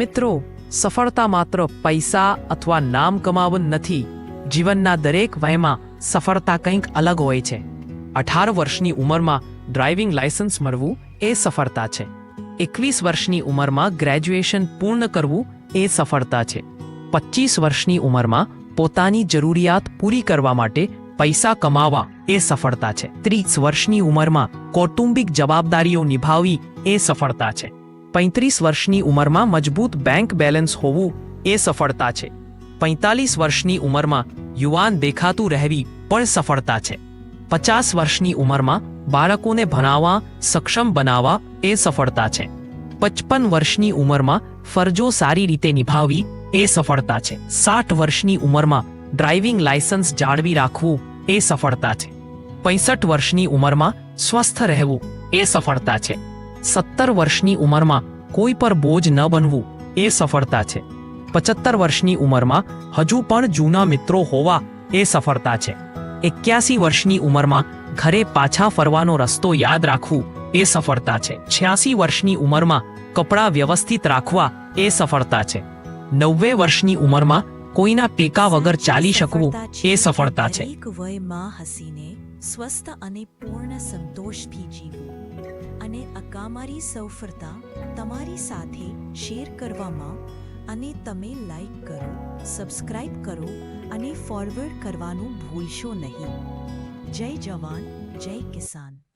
મિત્રો, સફળતા માત્ર પૈસા અથવા નામ કમાવું નથી. જીવનના દરેક વયમાં સફળતા કંઈક અલગ હોય છે. અઢાર વર્ષની ઉંમરમાં ડ્રાઇવિંગ લાયસન્સ મળવું એ સફળતા છે. એકવીસ વર્ષની ઉંમરમાં ગ્રેજ્યુએશન પૂર્ણ કરવું એ સફળતા છે. પચીસ વર્ષની ઉંમરમાં પોતાની જરૂરિયાત પૂરી કરવા માટે પૈસા કમાવા એ સફળતા છે. ત્રીસ વર્ષની ઉંમરમાં કૌટુંબિક જવાબદારીઓ નિભાવવી એ સફળતા છે. પૈંત્રીસ વર્ષની ઉંમરમાં મજબૂત બેંક બેલેન્સ હોવું એ સફળતા છે. પૈંતાલીસ વર્ષની ઉંમરમાં યુવાન દેખાતું રહેવી પણ સફળતા છે. પચાસ વર્ષની ઉંમરમાં બાળકોને ભણાવવા, સક્ષમ બનાવવા એ સફળતા છે. પચપન વર્ષની ઉંમરમાં ફરજો સારી રીતે નિભાવવી એ સફળતા છે. સાઠ વર્ષની ઉંમરમાં ડ્રાઇવિંગ લાયસન્સ જાળવી રાખવું એ સફળતા છે. પૈસઠ વર્ષની ઉંમરમાં સ્વસ્થ રહેવું એ સફળતા છે. સત્તર વર્ષની ઉંમરમાં કોઈ પર બોજ ન બનવું એ સફળતા છે. પચહત્તર વર્ષની ઉંમરમાં હજુ પણ જૂના મિત્રો હોવા એ સફળતા છે. એક્યાસી વર્ષની ઉંમરમાં ઘરે પાછા ફરવાનો રસ્તો યાદ રાખવું એ સફળતા છે. છ્યાસી વર્ષની ઉંમરમાં કપડાં વ્યવસ્થિત રાખવા એ સફળતા છે. નવ્વે વર્ષની ઉંમરમાં કોઈના ટેકા વગર ચાલી શકવું એ સફળતા છે. એક વયમાં હસીને સ્વસ્થ અને પૂર્ણ સંતોષથી જીવવું અને અકામારી સફળતા તમારી સાથે શેર કરવામાં અને તમે લાઈક કરો સબસ્ક્રાઇબ કરો અને ફોરવર્ડ કરવાનું ભૂલશો નહીં. જય જવાન, જય કિસાન.